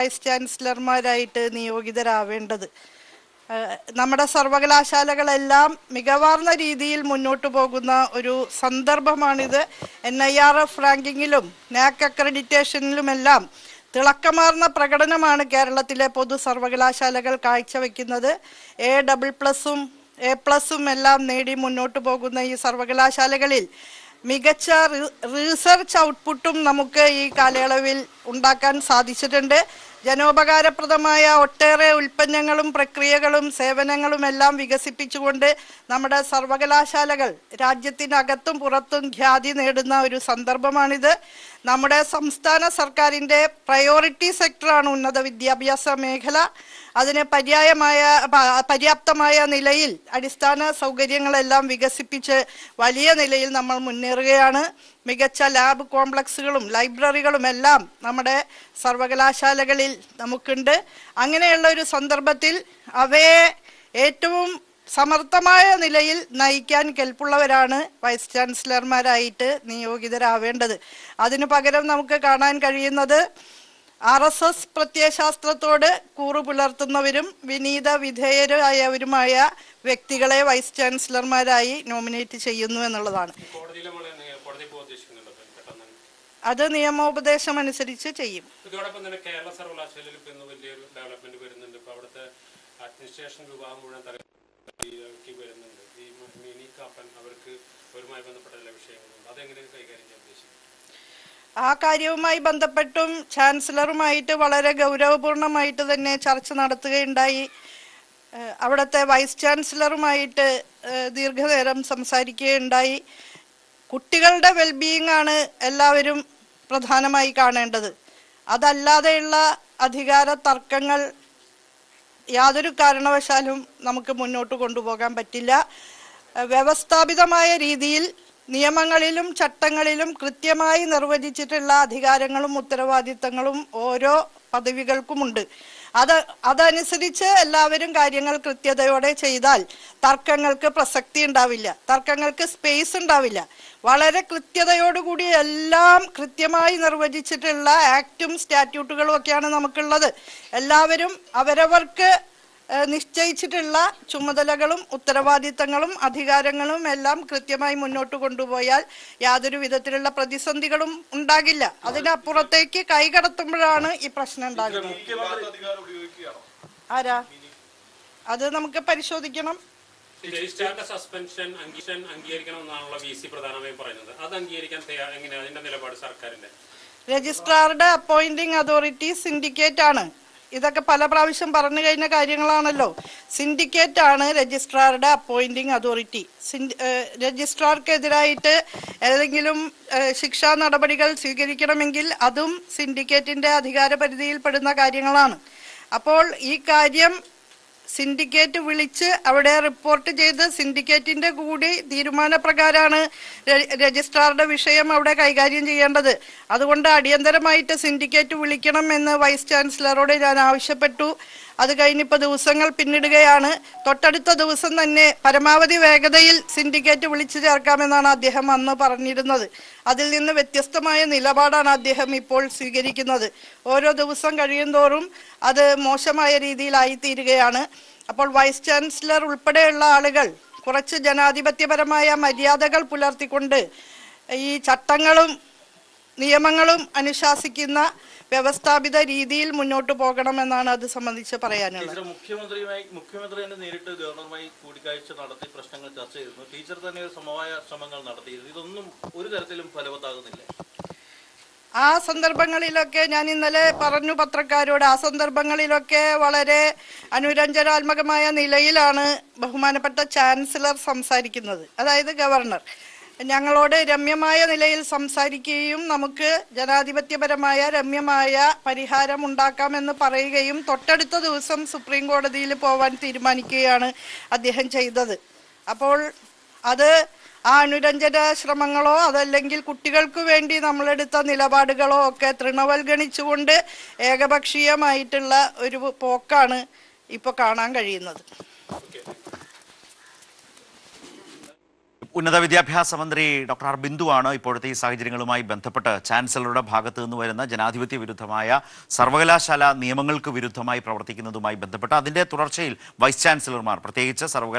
Vice ചാൻസലർമാരായിട്ട് നിയോഗിതരാവേണ്ടത്. നമ്മുടെ സർവകലാശാലകളെല്ലാം മികവാർന്ന രീതിയിൽ മുന്നോട്ട് പോകുന്ന ഒരു സന്ദർഭമാണിത്. എൻ ഐ ആർ എഫ് റാങ്കിങ്ങിലും നാക് അക്രഡിറ്റേഷനിലുമെല്ലാം തിളക്കമാർന്ന പ്രകടനമാണ് കേരളത്തിലെ പൊതു സർവകലാശാലകൾ കാഴ്ചവെക്കുന്നത്. എ ഡബിൾ പ്ലസും എ പ്ലസും എല്ലാം നേടി മുന്നോട്ട് പോകുന്ന ഈ സർവകലാശാലകളിൽ മികച്ച റിസർച്ച് ഔട്ട്പുട്ടും നമുക്ക് ഈ കാലയളവിൽ ഉണ്ടാക്കാൻ സാധിച്ചിട്ടുണ്ട്. ജനോപകാരപ്രദമായ ഒട്ടേറെ ഉൽപ്പന്നങ്ങളും പ്രക്രിയകളും സേവനങ്ങളും എല്ലാം വികസിപ്പിച്ചുകൊണ്ട് നമ്മുടെ സർവകലാശാലകൾ രാജ്യത്തിനകത്തും പുറത്തും ഖ്യാതി നേടുന്ന ഒരു സന്ദർഭമാണിത്. നമ്മുടെ സംസ്ഥാന സർക്കാരിന്റെ പ്രയോറിറ്റി സെക്ടറാണ് ഉന്നത വിദ്യാഭ്യാസ മേഖല. അതിന് പര്യായമായ പര്യാപ്തമായ നിലയിൽ അടിസ്ഥാന സൗകര്യങ്ങളെല്ലാം വികസിപ്പിച്ച് വലിയ നിലയിൽ നമ്മൾ മുന്നേറുകയാണ്. മികച്ച ലാബ് കോംപ്ലക്സുകളും ലൈബ്രറികളും എല്ലാം നമ്മുടെ സർവകലാശാലകളിൽ നമുക്കുണ്ട്. അങ്ങനെയുള്ള ഒരു സന്ദർഭത്തിൽ അവയെ ഏറ്റവും സമർത്ഥമായ നിലയിൽ നയിക്കാൻ കെൽപ്പുള്ളവരാണ് വൈസ് ചാൻസലർമാരായിട്ട് നിയോഗിതരാവേണ്ടത്. അതിനു പകരം നമുക്ക് കാണാൻ കഴിയുന്നത് ആർ എസ് എസ് പ്രത്യയശാസ്ത്രത്തോട് കൂറു പുലർത്തുന്നവരും വിനീത വിധേയരായവരുമായ വ്യക്തികളെ വൈസ് ചാൻസലർമാരായി നോമിനേറ്റ് ചെയ്യുന്നു എന്നുള്ളതാണ് കോടതിയിൽ നമ്മൾ എങ്ങനെ കോടതി പോകാൻ ഉദ്ദേശിക്കുന്നുണ്ട് ഇപ്പം പെട്ടെന്ന് തന്നെ. അത് നിയമോപദേശം അനുസരിച്ച് ചെയ്യും. ഇതോടൊപ്പം തന്നെ കേരള സർവകലാശാലയിൽ ഇപ്പൊ ഇന്ന് വലിയൊരു ഡെവലപ്മെന്റ് വരുന്നുണ്ട്. ഇപ്പൊ അവിടുത്തെ അഡ്മിനിസ്ട്രേഷൻ വിഭാഗം മുഴുവൻ വരുന്നുണ്ട്. ഈ മിനി കാപ്പൻ അവർക്ക് അവരുമായി ബന്ധപ്പെട്ട ചില വിഷയങ്ങളുണ്ട് അതെങ്ങനെ കൈകാര്യം ചെയ്യാൻ ഉദ്ദേശിക്കുന്നത്? ആ കാര്യവുമായി ബന്ധപ്പെട്ടും ചാൻസലറുമായിട്ട് വളരെ ഗൗരവപൂർണമായിട്ട് തന്നെ ചർച്ച നടത്തുകയുണ്ടായി. അവിടുത്തെ വൈസ് ചാൻസലറുമായിട്ട് ദീർഘനേരം സംസാരിക്കുകയുണ്ടായി. കുട്ടികളുടെ വെൽബീയിങ് ആണ് എല്ലാവരും പ്രധാനമായി കാണേണ്ടത്. അതല്ലാതെയുള്ള അധികാര തർക്കങ്ങൾ യാതൊരു കാരണവശാലും നമുക്ക് മുന്നോട്ട് കൊണ്ടുപോകാൻ പറ്റില്ല. വ്യവസ്ഥാപിതമായ രീതിയിൽ നിയമങ്ങളിലും ചട്ടങ്ങളിലും കൃത്യമായി നിർവചിച്ചിട്ടുള്ള അധികാരങ്ങളും ഉത്തരവാദിത്തങ്ങളും ഓരോ പദവികൾക്കുമുണ്ട്. അത് അതനുസരിച്ച് എല്ലാവരും കാര്യങ്ങൾ കൃത്യതയോടെ ചെയ്താൽ തർക്കങ്ങൾക്ക് പ്രസക്തി ഉണ്ടാവില്ല. തർക്കങ്ങൾക്ക് സ്പേസ് ഉണ്ടാവില്ല. വളരെ കൃത്യതയോടുകൂടി എല്ലാം കൃത്യമായി നിർവചിച്ചിട്ടുള്ള ആക്റ്റും സ്റ്റാറ്റ്യൂട്ടുകളും ഒക്കെയാണ് നമുക്കുള്ളത്. എല്ലാവരും അവരവർക്ക് നിശ്ചയിച്ചിട്ടുള്ള ചുമതലകളും ഉത്തരവാദിത്തങ്ങളും അധികാരങ്ങളും എല്ലാം കൃത്യമായി മുന്നോട്ട് കൊണ്ടുപോയാൽ യാതൊരു വിധത്തിലുള്ള പ്രതിസന്ധികളും ഉണ്ടാകില്ല. അതിനപ്പുറത്തേക്ക് കൈകടത്തുമ്പോഴാണ് ഈ പ്രശ്നം ഉണ്ടാകുന്നത്. ആരാ? അത് നമുക്ക് പരിശോധിക്കണം. രജിസ്ട്രാറിന്റെ സസ്പെൻഷൻ അംഗീകരിക്കണമെന്നാണല്ലോ വി സി പ്രധാനമായും പറയുന്നത്. അത് അംഗീകരിക്കാൻ എങ്ങനെയാണ് അതിന്റെ നിലപാട് സർക്കാരിന്റെ. രജിസ്ട്രാറുടെ അപ്പോയിന്റിംഗ് അതോറിറ്റി സിൻഡിക്കേറ്റ് ആണ് ഇതൊക്കെ പല പ്രാവശ്യം പറഞ്ഞു കഴിഞ്ഞ കാര്യങ്ങളാണല്ലോ. സിൻഡിക്കേറ്റ് ആണ് രജിസ്ട്രാറുടെ അപ്പോയിന്റിംഗ് അതോറിറ്റി. രജിസ്ട്രാർക്കെതിരായിട്ട് ഏതെങ്കിലും ശിക്ഷാ നടപടികൾ സ്വീകരിക്കണമെങ്കിൽ അതും സിൻഡിക്കേറ്റിന്റെ അധികാര പരിധിയിൽപ്പെടുന്ന കാര്യങ്ങളാണ്. അപ്പോൾ ഈ കാര്യം സിൻഡിക്കേറ്റ് വിളിച്ച് അവിടെ റിപ്പോർട്ട് ചെയ്ത് സിൻഡിക്കേറ്റിന്റെ കൂടി തീരുമാനപ്രകാരമാണ് രജിസ്ട്രാറുടെ വിഷയം അവിടെ കൈകാര്യം ചെയ്യേണ്ടത്. അതുകൊണ്ട് അടിയന്തരമായിട്ട് സിൻഡിക്കേറ്റ് വിളിക്കണം എന്ന് വൈസ് ചാൻസലറോട് ഞാൻ ആവശ്യപ്പെട്ടു. അത് കഴിഞ്ഞിപ്പോൾ ദിവസങ്ങൾ പിന്നിടുകയാണ്. തൊട്ടടുത്ത ദിവസം തന്നെ പരമാവധി വേഗതയിൽ സിൻഡിക്കേറ്റ് വിളിച്ചു ചേർക്കാമെന്നാണ് അദ്ദേഹം അന്ന് പറഞ്ഞിരുന്നത്. അതിൽ നിന്ന് വ്യത്യസ്തമായ നിലപാടാണ് അദ്ദേഹം ഇപ്പോൾ സ്വീകരിക്കുന്നത്. ഓരോ ദിവസം കഴിയുന്തോറും അത് മോശമായ രീതിയിലായി തീരുകയാണ്. അപ്പോൾ വൈസ് ചാൻസലർ ഉൾപ്പെടെയുള്ള ആളുകൾ കുറച്ച് ജനാധിപത്യപരമായ മര്യാദകൾ പുലർത്തിക്കൊണ്ട് ഈ ചട്ടങ്ങളും നിയമങ്ങളും അനുശാസിക്കുന്ന വ്യവസ്ഥാപിത രീതിയിൽ മുന്നോട്ട് പോകണമെന്നാണ് അത് സംബന്ധിച്ച് പറയാനുള്ളത്. മുഖ്യമന്ത്രിയുമായി മുഖ്യമന്ത്രി തന്നെ നേരിട്ട് ഗവർണറുമായി കൂടിക്കാഴ്ച നടത്തി പ്രശ്നങ്ങൾ ചർച്ച ചെയ്തിരുന്നു. ടീച്ചർ തന്നെ ഒരു സമവായ ശ്രമങ്ങൾ നടത്തിയിരുന്നു. ഇതൊന്നും ഒരു തരത്തിലും ഫലവത്താകുന്നില്ല. ആ സന്ദർഭങ്ങളിലൊക്കെ ഞാൻ ഇന്നലെ പറഞ്ഞു പത്രക്കാരോട് ആ സന്ദർഭങ്ങളിലൊക്കെ വളരെ അനുരഞ്ജനാത്മകമായ നിലയിലാണ് ബഹുമാനപ്പെട്ട ചാൻസലർ സംസാരിക്കുന്നത്. അതായത് ഗവർണർ. ഞങ്ങളോട് രമ്യമായ നിലയിൽ സംസാരിക്കുകയും നമുക്ക് ജനാധിപത്യപരമായ രമ്യമായ പരിഹാരം ഉണ്ടാക്കാമെന്ന് പറയുകയും തൊട്ടടുത്ത ദിവസം സുപ്രീം കോടതിയിൽ പോവാൻ തീരുമാനിക്കുകയാണ് അദ്ദേഹം ചെയ്തത്. അപ്പോൾ അത് ആ അനുരഞ്ജന ശ്രമങ്ങളോ അതല്ലെങ്കിൽ കുട്ടികൾക്ക് വേണ്ടി നമ്മളെടുത്ത നിലപാടുകളോ ഒക്കെ തൃണവൽഗണിച്ചുകൊണ്ട് ഏകപക്ഷീയമായിട്ടുള്ള ഒരു പോക്കാണ് ഇപ്പോൾ കാണാൻ കഴിയുന്നത്. ഉന്നത വിദ്യാഭ്യാസ മന്ത്രി ഡോക്ടർ ആർ ബിന്ദുവാണ് ഇപ്പോഴത്തെ ഈ സാഹചര്യങ്ങളുമായി ബന്ധപ്പെട്ട് ചാൻസലറുടെ ഭാഗത്ത് നിന്ന് വരുന്ന ജനാധിപത്യ വിരുദ്ധമായ സർവകലാശാല നിയമങ്ങൾക്ക് വിരുദ്ധമായി പ്രവർത്തിക്കുന്നതുമായി ബന്ധപ്പെട്ട് അതിന്റെ തുടർച്ചയിൽ വൈസ് ചാൻസലർമാർ പ്രത്യേകിച്ച് സർവകലാ